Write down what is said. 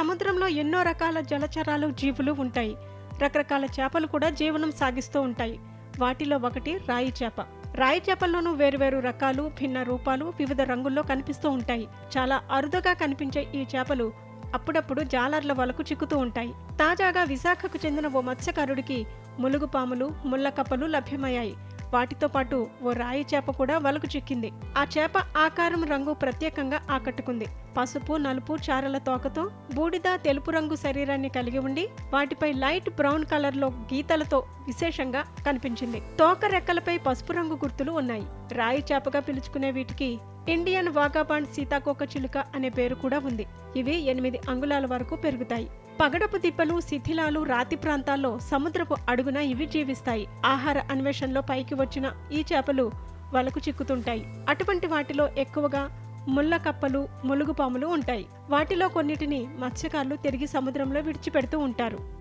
సముద్రంలో ఎన్నో రకాల జలచరాలు జీవులు ఉంటాయి. రకరకాల చేపలు కూడా జీవనం సాగిస్తూ ఉంటాయి. వాటిలో ఒకటి రాయి చేప. రాయి చేపల్లోనూ వేరువేరు రకాలు భిన్న రూపాలు వివిధ రంగుల్లో కనిపిస్తూ ఉంటాయి. చాలా అరుదుగా కనిపించే ఈ చేపలు అప్పుడప్పుడు జాలర్ల వలకు చిక్కుతూ ఉంటాయి. తాజాగా విశాఖకు చెందిన ఓ మత్స్యకారుడికి ములుగు పాములు ముళ్ళకప్పలు లభ్యమయ్యాయి. వాటితో పాటు ఓ రాయి చేప కూడా వలకు చిక్కింది. ఆ చేప ఆకారం రంగు ప్రత్యేకంగా ఆకట్టుకుంది. పసుపు నలుపు చారల తోకతో బూడిద తెలుపు రంగు శరీరాన్ని కలిగి ఉండి వాటిపై లైట్ బ్రౌన్ కలర్లో గీతలతో విశేషంగా కనిపించింది. తోక రెక్కలపై పసుపు రంగు గుర్తులు ఉన్నాయి. రాయి చేపగా పిలుచుకునే వీటికి ఇండియన్ వాగాబాండ్ సీతాకోక చిలుక అనే పేరు కూడా ఉంది. ఇవి ఎనిమిది అంగుళాల వరకు పెరుగుతాయి. పగడపు దిబ్బలు శిథిలాలు రాతి ప్రాంతాల్లో సముద్రపు అడుగున ఇవి జీవిస్తాయి. ఆహార అన్వేషణలో పైకి వచ్చిన ఈ చేపలు వలకు చిక్కుతుంటాయి. అటువంటి వాటిలో ఎక్కువగా ముళ్ళ కప్పలు ములుగు పాములు ఉంటాయి. వాటిలో కొన్నిటిని మత్స్యకారులు తిరిగి సముద్రంలో విడిచిపెడుతూ ఉంటారు.